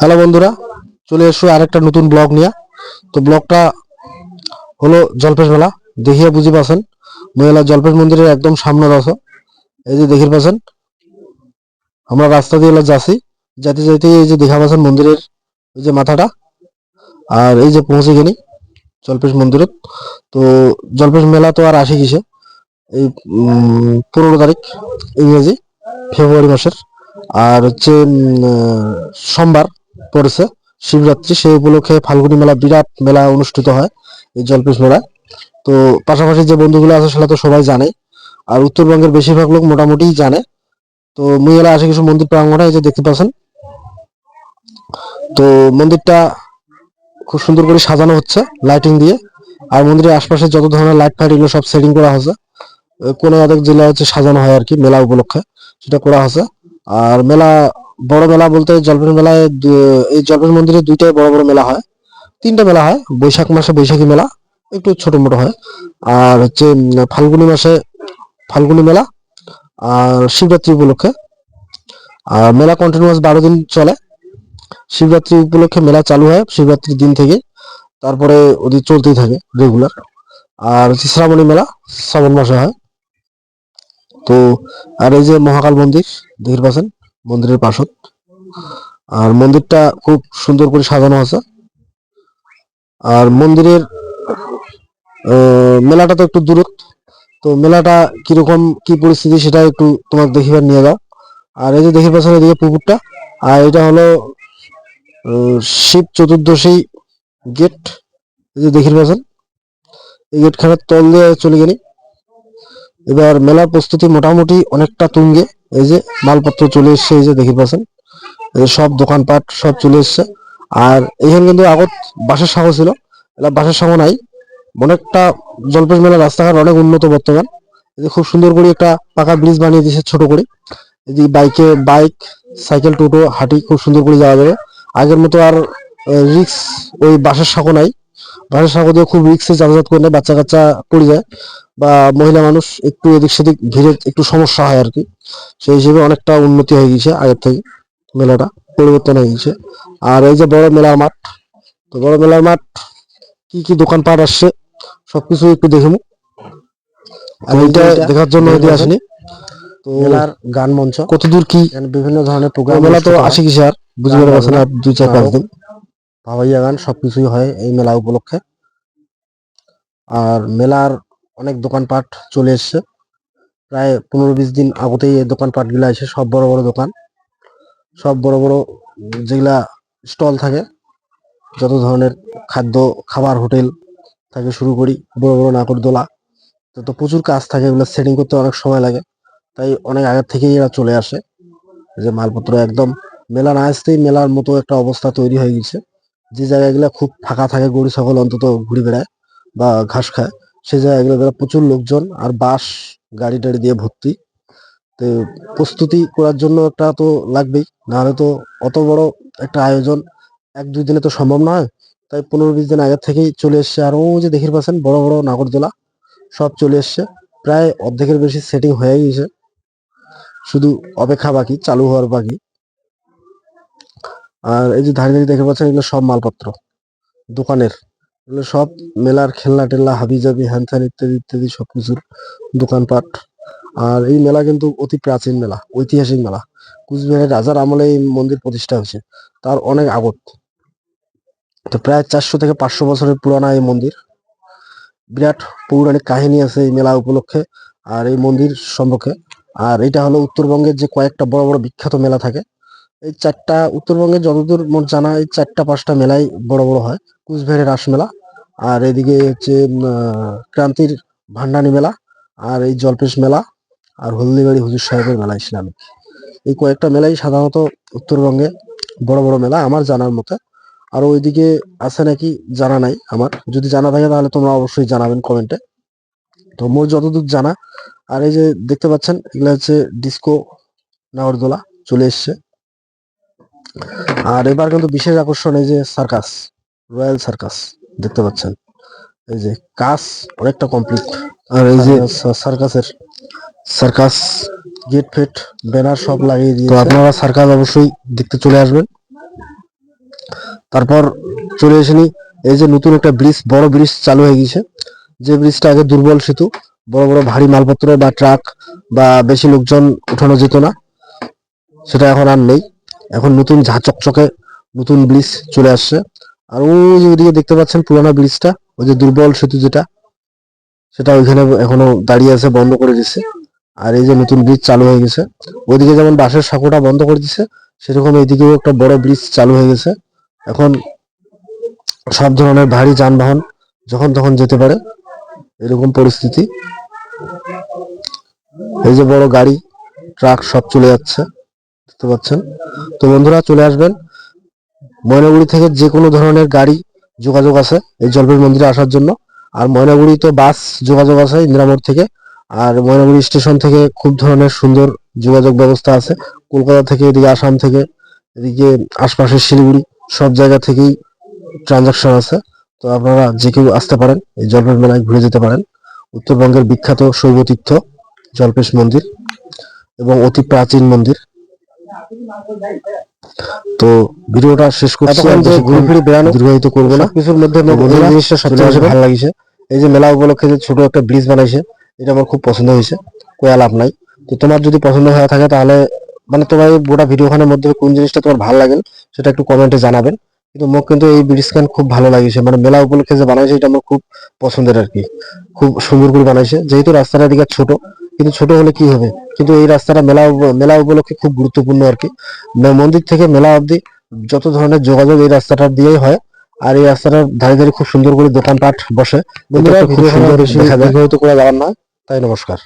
Hello বন্ধুরা, চলে এসো আরেকটা নতুন ব্লগ নিয়ে। তো ব্লগটা হলো জলপেশ মেলা, দেখিয়ে বুঝি পাচ্ছেন মেলা জলপেশ মন্দিরের একদম সামনে রস এই যে দেখির পাচ্ছেন আমরা রাস্তা দিয়ে যাচ্ছি। যাতে যাইতে এই যে দেখা পাচ্ছেন মন্দিরের এই যে মাথাটা, আর এই যে পৌঁছে গেনি জলপেশ মন্দিরত। তো জলপেশ মেলা তো আর আসে কিসে? এই পনেরো তারিখ, ইংরেজি, ফেব্রুয়ারি মাসের। আর হচ্ছে সোমবার পড়েছে শিবরাত্রি। সেই উপলক্ষে ফাল্গুনি মেলা বিরাট মেলা অনুষ্ঠিত হয় এই জলপেশ মেলা তো পাশাপাশি যে বন্ধুগুলো আছে সেটা তো সবাই জানে। আর উত্তরবঙ্গের বেশিরভাগ লোক মোটামুটি জানে। তো মুই আসে কিছু মন্দির প্রাঙ্গণে, এই যে দেখতে পাচ্ছেন। তো মন্দিরটা খুব সুন্দর করে সাজানো হচ্ছে লাইটিং দিয়ে। আর মন্দিরের আশপাশে যত ধরনের লাইট ফাইট, এগুলো সব সেটিং করা হয়েছে। কোনো অর্ধেক জেলা হচ্ছে সাজানো হয় আর কি, মেলা উপলক্ষে সেটা করা হয়েছে। আর মেলা, বড় মেলা বলতে জলপাইগুড়ি মেলায় এই জলপাইগুড়ি মন্দিরে দুইটাই বড় বড় মেলা হয়। তিনটা মেলা হয়, বৈশাখ মাসে বৈশাখী মেলা, একটু ছোট মোটো হয়। আর হচ্ছে ফাল্গুনি মাসে ফাল্গুনি মেলা, আর শিবরাত্রি উপলক্ষে। আর মেলা কন্টিনিউয়াস বারো দিন চলে। শিবরাত্রি উপলক্ষে মেলা চালু হয় শিবরাত্রির দিন থেকে, তারপরে ওদের চলতেই থাকে রেগুলার আর হচ্ছে শ্রাবণী মেলা, শ্রাবণ মাসে হয়। তো, আর এই যে মহাকাল মন্দির দেখতে পাচ্ছেন মন্দিরের পাশত আর মন্দিরটা খুব সুন্দর করে সাজানো আছে। আর মন্দিরের মেলাটা তো একটু দূরত তো মেলাটা কীরকম, কি পরিস্থিতি সেটা একটু তোমাকে দেখিবার নিয়ে যাও। আর এই যে দেখি পাচ্ছেন এদিকে পুকুরটা, আর এটা হলো শিব চতুর্দশী গেট, এই যে দেখি পাচ্ছেন এই গেট খানার তল দিয়ে চলে গেলি। এবার মেলার প্রস্তুতি মোটামুটি অনেকটা তুঙ্গে। এই যে মালপত্র চলে এসছে, এই যে দেখি পাচ্ছেন। সব দোকানপাট সব চলে এসছে। আর এখানে কিন্তু আগত বাসের সাগর ছিল। বাসের সাগর নাই। অনেকটা জলপেশ মেলা রাস্তাঘাট অনেক উন্নত বর্তমান। খুব সুন্দর করে একটা পাকা ব্রিজ বানিয়ে দিয়েছে ছোট করে। এদিকে বাইকে বাইক, সাইকেল, টোটো, হাঁটি খুব সুন্দর করে যাওয়া যাবে। আগের মতো আর রিক্স ওই বাসের সাঁকো নাই। সাঁকো দিয়ে খুব রিক্সে যাতায়াত করলে বাচ্চা কাচ্চা পড়ে যায় বা মহিলা মানুষ একটু এদিক সেদিক ভিড়ে একটু সমস্যা হয় আর কি। সেই হিসেবে অনেকটা উন্নতি হয়ে গেছে আগের থেকে মেলাটা পরিবর্তন হয়ে গেছে আর এই যে বড় মেলার মাঠ তো বড় মেলার মাঠ কি কি দোকানপাট আসছে সবকিছু একটু দেখে। আর এইটা দেখার জন্য এদিকে আসেনি। তো মেলার গান মঞ্চ কতদূর কি বিভিন্ন ধরনের প্রোগ্রাম মেলা তো আসে কি স্যার? বুঝতে পারছেন আর দুই চার পাঁচ দিন। ভাবাইয়া গান সবকিছুই হয় এই মেলা উপলক্ষে। আর মেলার অনেক দোকানপাট চলে এসছে। প্রায় পনেরো বিশ দিন আগতেই এই দোকানপাটগুলা এসে সব বড় বড় দোকান। সব বড় বড় যেগুলা স্টল থাকে, যত ধরনের খাদ্য, খাবার, হোটেল থেকে শুরু করি, বড় বড় নাগরদোলা তো প্রচুর কাজ থাকে, এগুলো সেটিং করতে অনেক সময় লাগে। তাই অনেক আগের থেকেই এরা চলে আসে। যে মালপত্র একদম, মেলা না আসতেই মেলার মতো একটা অবস্থা তৈরি হয়ে গেছে। যে জায়গাগুলো খুব ফাঁকা থাকে, গরু, ছাগল অন্তত ঘুরে বেড়ায় বা ঘাস খায় সেই জায়গাগুলো প্রচুর লোকজন আর বাস গাড়ি টাড়ি দিয়ে ভর্তি। তো প্রস্তুতি করার জন্য একটা তো লাগবেই, নাহলে তো অত বড় একটা আয়োজন এক, দুই দিনে তো সম্ভব নয়। তাই পনেরো বিশ দিন আগের থেকেই চলে এসছে আর ও যে দেখে পাচ্ছেন, বড় বড় নাগরদোলা, সব চলে এসছে। প্রায় অর্ধেকের বেশি সেটিং হয়ে গেছে শুধু অপেক্ষা বাকি, চালু হওয়ার বাকি। আর এই যে ধারে ধারে দেখে পাচ্ছেন এগুলো সব মালপত্র, দোকানের। এগুলো সব মেলার খেলনা টেলনা হাবি জাবি হ্যান ত্যান ইত্যাদি ইত্যাদি সবকিছুর দোকানপাট। আর এই মেলা কিন্তু অতি প্রাচীন মেলা, ঐতিহাসিক মেলা। কুচবিহারের রাজার আমলে এই মন্দির প্রতিষ্ঠা হয়েছে, তার অনেক আগত। তো প্রায় চারশো থেকে পাঁচশো বছরের পুরানা এই মন্দির। বিরাট পৌরাণিক কাহিনী আছে এই মেলা উপলক্ষে আর এই মন্দির সম্পর্কে। আর এটা হলো উত্তরবঙ্গের যে কয়েকটা বড় বড় বিখ্যাত মেলা থাকে এই চারটা উত্তরবঙ্গে যতদূর মোট জানা, এই চারটা পাঁচটা মেলাই বড় বড় হয়। কুচবিহারের রাস মেলা, আর এদিকে হচ্ছে ক্রান্তির ভান্ডানি মেলা, আর এই জলপেশ মেলা, আর হলদিবাড়ি হুজুর সাহেবের মেলা ইসলামিক। এই কয়েকটা মেলাই সাধারণত উত্তরবঙ্গে বড় বড় মেলা, আমার জানার মতে। আর ওইদিকে আছে নাকি জানা নাই আমার। যদি জানা থাকে তাহলে তোমরা অবশ্যই জানাবেন কমেন্টে। তো মোর যতদূর জানা, আর এই যে দেখতে পাচ্ছেন, এগুলো হচ্ছে ডিস্কো নাগরদোলা চলে এসছে। আর এবার কিন্তু বিশেষ আকর্ষণ এই যে সার্কাস, রয়্যাল সার্কাস, দেখতে পাচ্ছেন। এই যে কাজ অনেকটা কমপ্লিট। আর এই যে সার্কাসের সার্কাস, গেট ফেট, ব্যানার সব লাগিয়ে তো দিয়েছে আপনারা সার্কাস অবশ্যই দেখতে চলে আসবেন। তারপর চলে এসেনি এই যে নতুন একটা ব্রিজ, বড় ব্রিজ চালু হয়ে গেছে যে ব্রিজটা আগে দুর্বল সেতু, বড় বড় ভারী মালপত্র বা ট্রাক বা বেশি লোকজন উঠানো যেত না, সেটা এখন আর নেই। এখন নতুন ঝা চকচকে নতুন ব্রিজ চলে আসছে। আর ওই যে ওইদিকে দেখতে পাচ্ছেন পুরানো ব্রিজটা, ওই যে দুর্বল সেতু যেটা, সেটা ওইখানে এখনও দাঁড়িয়ে আছে, বন্ধ করে দিছে। আর এই যে নতুন ব্রিজ চালু হয়ে গেছে। ওইদিকে যেমন বাসের সাঁকোটা বন্ধ করে দিছে, সেরকম এইদিকেও একটা বড় ব্রিজ চালু হয়ে গেছে। এখন সব ধরনের ভারী যানবাহন যখন তখন যেতে পারে, এরকম পরিস্থিতি। এই যে বড় গাড়ি, ট্রাক সব চলে যাচ্ছে। দেখতে পাচ্ছেন। তো বন্ধুরা, চলে আসবেন। ময়নাগুড়ি থেকে যে কোনো ধরনের গাড়ি যোগাযোগ আছে এই জলপাই মন্দিরে আসার জন্য। আর ময়নাগুড়ি তো বাস যোগাযোগ আছে ইন্দিরামোড় থেকে। আর ময়নাগুড়ি স্টেশন থেকে খুব ধরনের সুন্দর যোগাযোগ ব্যবস্থা আছে। কলকাতা থেকে, এদিকে আসাম থেকে, এদিকে আশপাশের শিলিগুড়ি, সব জায়গা থেকেই ট্রানজাকশন আছে। তো আপনারা যে কেউ আসতে পারেন, এই জলপেশ মেলায় ঘুরে যেতে পারেন। উত্তরবঙ্গের বিখ্যাত শৈবতীর্থ জলপেশ মন্দির এবং অতি প্রাচীন মন্দির। তো ভিডিওটা শেষ করছি ঘুরে বেড়ানো দীর্ঘায়িত করব না। কিছুর মধ্যে জিনিসটা বেশি ভালো লাগিছে। এই যে মেলা উপলক্ষে যে ছোট একটা ব্রিজ বানাইছে এটা আমার খুব পছন্দ হয়েছে কোয়া লাভ নাই। তো তোমার যদি পছন্দ হয়ে থাকে তাহলে মানে তোমার এই গোটা ভিডিওখানের মধ্যে কোন জিনিসটা তোমার ভালো লাগে সেটা একটু কমেন্টে জানাবেন। কিন্তু মোক কিন্তু এই ব্রিজ খান খুব ভালো লাগিছে মানে মেলা উপলক্ষে যে বানাইছে এটা আমার খুব পছন্দের আর কি। খুব সুন্দর করে বানাইছে যেহেতু রাস্তাটা দিকে ছোট কিন্তু ছোট হলে কি হবে? কিন্তু এই রাস্তাটা মেলা মেলা উপলক্ষে খুব গুরুত্বপূর্ণ আর কি। মন্দির থেকে মেলা অবধি যত ধরনের যোগাযোগ এই রাস্তাটা দিয়েই হয় আর এই রাস্তাটার ধারে ধারে খুব সুন্দর করে দোকানপাট বসে। খুব সুন্দর দেখা যায়। দীর্ঘায়িত যাওয়ার নয়। তাই নমস্কার।